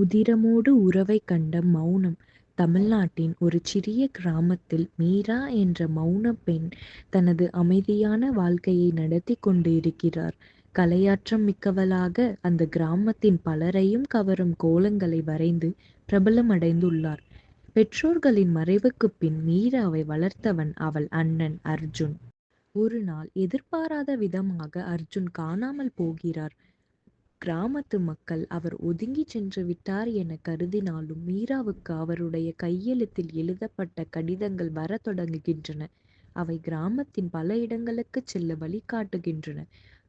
உதிரமோடு உறவைக் கண்ட மௌனம் தமிழ்நாட்டின் ஒரு சிறிய கிராமத்தில் மீரா என்ற மௌனப் பெண் தனது அமைதியான வாழ்க்கையை நடத்திக் கொண்டு இருக்கிறார். கலையாற்றல் மிக்கவளாக அந்த கிராமத்தின் பலரையும் கவரும் கோலங்களை வரைந்து பிரபலமடைந்துள்ளார். பெற்றோர்களின் மறைவுக்குப் பின் மீராவை வளர்த்தவன் அவள் அண்ணன் அர்ஜுன். ஒரு நாள் எதிர்பாராத விதமாக அர்ஜுன் காணாமல் போகிறார். கிராமத்து மக்கள் அவர் ஒதுங்கிச் சென்றுவிட்டார் எனக் கருதினாலும் மீராவுக்கு அவருடைய கையெழுத்தில் எழுதப்பட்ட கடிதங்கள் வரத் தொடங்குகின்றன. அவை கிராமத்தின் பல இடங்களுக்குச் செல்ல வழிகாட்டுகின்றன.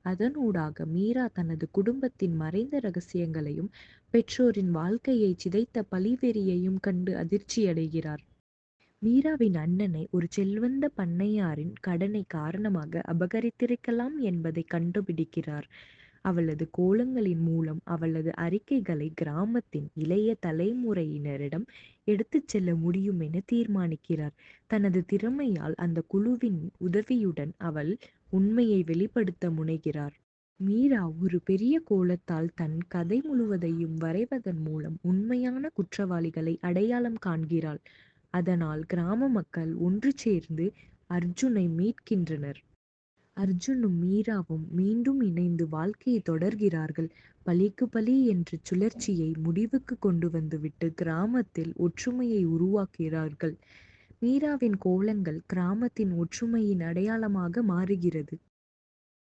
அதனூடாக மீரா தனது குடும்பத்தின் மறைந்த ரகசியங்களையும் பெற்றோரின் வாழ்க்கையைச் சிதைத்த பழிவெறியையும் கண்டு அதிர்ச்சியடைகிறார். மீராவின் அண்ணனை ஒரு செல்வந்த பண்ணையாரின் கடனை காரணமாக அபகரித்திருக்கலாம் என்பதைக் கண்டுபிடிக்கிறார். அவளது கோலங்களின் மூலம் அவளது அறிக்கைகளை கிராமத்தின் இளைய தலைமுறையினரிடம் எடுத்துச் செல்ல முடியுமென தீர்மானிக்கிறார். தனது திறமையால் அந்த குழுவின் உதவியுடன் அவள் உண்மையை வெளிப்படுத்த முனைகிறார். மீரா ஒரு பெரிய கோலத்தால் தன் கதை முழுவதையும் வரைவதன் மூலம் உண்மையான குற்றவாளிகளை அடையாளம் காண்கிறாள். அதனால் கிராம மக்கள் ஒன்று சேர்ந்து அர்ஜுனை மீட்கின்றனர். அர்ஜுனும் மீராவும் மீண்டும் இணைந்து வாழ்க்கையைத் தொடர்கிறார்கள். பலிக்கு பலி என்ற சுழற்சியை முடிவுக்கு கொண்டு வந்துவிட்டு கிராமத்தில் ஒற்றுமையை உருவாக்குகிறார்கள். மீராவின் கோலங்கள் கிராமத்தின் ஒற்றுமையின் அடையாளமாக மாறுகிறது.